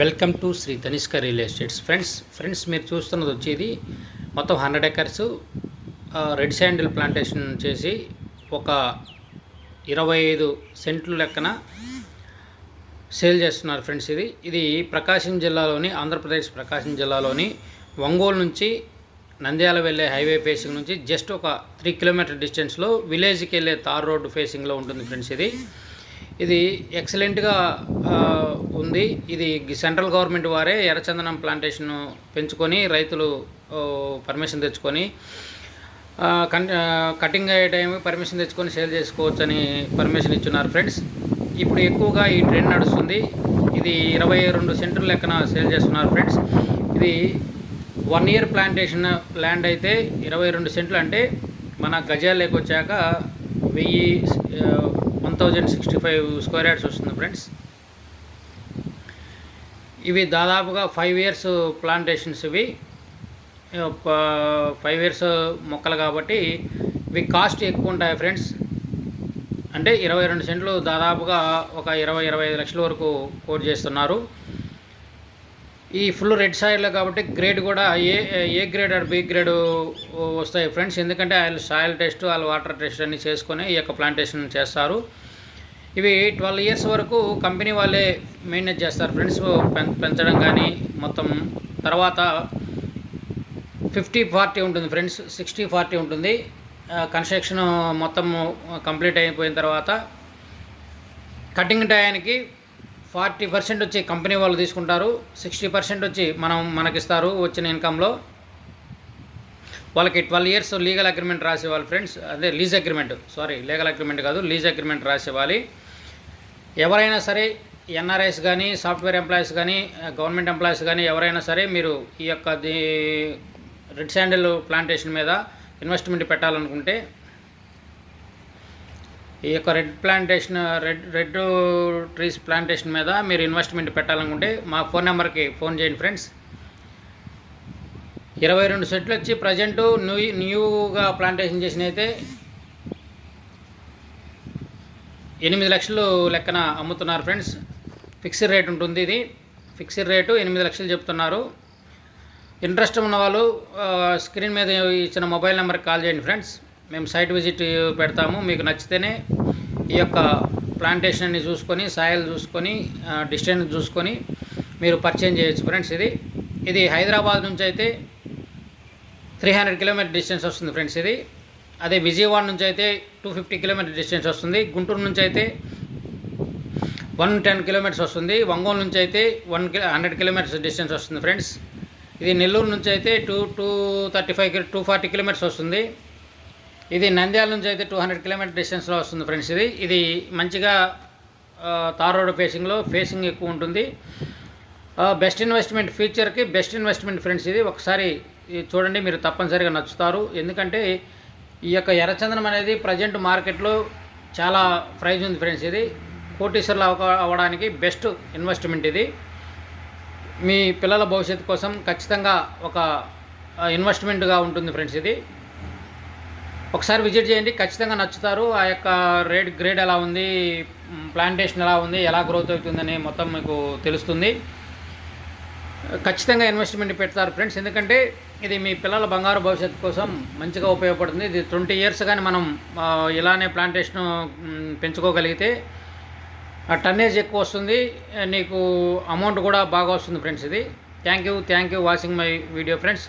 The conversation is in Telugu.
Welcome to Shri Tanishka real estates. Friends friends మీరు చూస్తున్నది వచ్చేది మొత్తం hundred acres red sandal plantation చేసి ఒక ఇరవై ఐదు సెంట్లు లెక్కన సేల్ చేస్తున్నారు ఫ్రెండ్స్ ఇది. ఇది ప్రకాశం జిల్లాలోని ఆంధ్రప్రదేశ్ ప్రకాశం జిల్లాలోని ఒంగోలు నుంచి నంద్యాల వెళ్ళే హైవే ఫేసింగ్ నుంచి జస్ట్ ఒక త్రీ కిలోమీటర్ డిస్టెన్స్లో విలేజ్కి వెళ్ళే తార్ రోడ్డు ఫేసింగ్లో ఉంటుంది ఫ్రెండ్స్ ఇది. ఇది ఎక్సలెంట్గా ఉంది. ఇది సెంట్రల్ గవర్నమెంట్ వారే ఎర్రచందనం ప్లాంటేషన్ పెంచుకొని రైతులు పర్మిషన్ తెచ్చుకొని కటింగ్ అయ్యే టైం పర్మిషన్ తెచ్చుకొని సేల్ చేసుకోవచ్చని పర్మిషన్ ఇచ్చున్నారు ఫ్రెండ్స్. ఇప్పుడు ఎక్కువగా ఈ ట్రెండ్ నడుస్తుంది. ఇది ఇరవై రెండు సెంటర్ లెక్కన సేల్ చేస్తున్నారు ఫ్రెండ్స్. ఇది వన్ ఇయర్ ప్లాంటేషన్ ల్యాండ్ అయితే ఇరవై రెండు సెంట్లు అంటే మన గజాలేకొచ్చాక వచ్చాక వెయ్యి one thousand sixty five square yards వస్తుంది ఫ్రెండ్స్. ఇవి దాదాపుగా ఫైవ్ ఇయర్స్ ప్లాంటేషన్స్ ఇవి. ఫైవ్ ఇయర్స్ మొక్కలు కాబట్టి ఇవి కాస్ట్ ఎక్కువ ఉంటాయి ఫ్రెండ్స్ అంటే ఇరవై రెండు సెంట్లు దాదాపుగా ఒక ఇరవై ఇరవై ఐదు లక్షల వరకు కోట్ చేస్తున్నారు. ఈ ఫుల్ రెడ్ సాయిల్ కాబట్టి గ్రేడ్ కూడా A A grade and B grade వస్తాయి ఫ్రెండ్స్ ఎందుకంటే వాళ్ళు సాయిల్ టెస్ట్ వాళ్ళు వాటర్ టెస్ట్ అన్ని చేసుకొని ఈ యొక్క ప్లాంటేషన్ చేస్తారు. ఇవి ట్వెల్వ్ ఇయర్స్ వరకు కంపెనీ వాళ్ళే మెయింటైన్ చేస్తారు ఫ్రెండ్స్ పెం- పెంచడం కానీ మొత్తం తర్వాత ఫిఫ్టీ ఫార్టీ ఉంటుంది ఫ్రెండ్స్ సిక్స్టీ ఫార్టీ ఉంటుంది. కన్స్ట్రక్షన్ మొత్తం కంప్లీట్ అయిపోయిన తర్వాత కటింగ్ టయానికి ఫార్టీ పర్సెంట్ వచ్చి కంపెనీ వాళ్ళు తీసుకుంటారు సిక్స్టీ పర్సెంట్ వచ్చి మనం మనకిస్తారు వచ్చిన ఇన్కంలో వాళ్ళకి ట్వెల్వ్ ఇయర్స్ లీగల్ అగ్రిమెంట్ రాసేవాళ్ళు ఫ్రెండ్స్ అదే lease agreement. Sorry legal agreement కాదు లీజ్ అగ్రిమెంట్ రాసేవాలి. ఎవరైనా సరే ఎన్ఆర్ఐస్ కానీ సాఫ్ట్వేర్ ఎంప్లాయీస్ కానీ గవర్నమెంట్ ఎంప్లాయీస్ కానీ ఎవరైనా సరే మీరు ఈ యొక్క ది రెడ్ శాండిల్ ప్లాంటేషన్ మీద ఇన్వెస్ట్మెంట్ పెట్టాలనుకుంటే ఈ యొక్క red plantation red red trees plantation మీద మీరు ఇన్వెస్ట్మెంట్ పెట్టాలనుకుంటే మా ఫోన్ నెంబర్కి ఫోన్ చేయండి ఫ్రెండ్స్. ఇరవై రెండు సెట్లు వచ్చి ప్రజెంట్ న్యూ న్యూగా ప్లాంటేషన్ చేసిన అయితే ఎనిమిది లక్షలు లెక్కన అమ్ముతున్నారు ఫ్రెండ్స్. ఫిక్స్డ్ రేట్ ఉంటుంది ఇది. ఫిక్స్డ్ రేటు ఎనిమిది లక్షలు చెప్తున్నారు. ఇంట్రెస్ట్ ఉన్నవాళ్ళు స్క్రీన్ మీద ఇచ్చిన మొబైల్ నెంబర్కి కాల్ చేయండి ఫ్రెండ్స్. మేము సైట్ విజిట్ పెడతాము. మీకు నచ్చితేనే ఈ యొక్క ప్లాంటేషన్ని చూసుకొని సాయిల్ చూసుకొని డిస్టెన్స్ చూసుకొని మీరు పర్చేజ్ చేయొచ్చు ఫ్రెండ్స్ ఇది. ఇది హైదరాబాద్ నుంచి అయితే త్రీ హండ్రెడ్ కిలోమీటర్ డిస్టెన్స్ వస్తుంది ఫ్రెండ్స్ ఇది. అదే విజయవాడ నుంచి అయితే టూ ఫిఫ్టీ కిలోమీటర్ డిస్టెన్స్ వస్తుంది. గుంటూరు నుంచి అయితే వన్ టెన్ కిలోమీటర్స్ వస్తుంది. ఒంగోలు నుంచి అయితే one kilo hundred kilometers distance వస్తుంది ఫ్రెండ్స్. ఇది నెల్లూరు నుంచి అయితే two two thirty five two forty kilometers వస్తుంది. ఇది నంద్యాల నుంచి అయితే టూ హండ్రెడ్ కిలోమీటర్ డిస్టెన్స్లో వస్తుంది ఫ్రెండ్స్ ఇది. ఇది మంచిగా తార్ రోడ్ ఫేసింగ్లో ఫేసింగ్ ఎక్కువ ఉంటుంది. బెస్ట్ ఇన్వెస్ట్మెంట్ ఫ్యూచర్కి బెస్ట్ ఇన్వెస్ట్మెంట్ ఫ్రెండ్స్ ఇది. ఒకసారి చూడండి మీరు తప్పనిసరిగా నచ్చుతారు. ఎందుకంటే ఈ యొక్క ఎర్రచందనం అనేది ప్రజెంట్ మార్కెట్లో చాలా ప్రైజ్ ఉంది ఫ్రెండ్స్ ఇది. కోటీశ్వర్లు అవ్వడానికి బెస్ట్ ఇన్వెస్ట్మెంట్ ఇది. మీ పిల్లల భవిష్యత్తు కోసం ఖచ్చితంగా ఒక ఇన్వెస్ట్మెంట్గా ఉంటుంది ఫ్రెండ్స్ ఇది. ఒకసారి విజిట్ చేయండి ఖచ్చితంగా నచ్చుతారు. ఆ యొక్క రేట్ గ్రేడ్ ఎలా ఉంది ప్లాంటేషన్ ఎలా ఉంది ఎలా గ్రోత్ అవుతుందని మొత్తం మీకు తెలుస్తుంది. ఖచ్చితంగా ఇన్వెస్ట్మెంట్ పెడతారు ఫ్రెండ్స్. ఎందుకంటే ఇది మీ పిల్లల బంగారు భవిష్యత్తు కోసం మంచిగా ఉపయోగపడుతుంది. ఇది ట్వంటీ ఇయర్స్ కానీ మనం ఇలానే ప్లాంటేషన్ పెంచుకోగలిగితే టన్నేజ్ ఎక్కువ వస్తుంది. నీకు అమౌంట్ కూడా బాగా వస్తుంది ఫ్రెండ్స్ ఇది. Thank you thank you watching my video friends.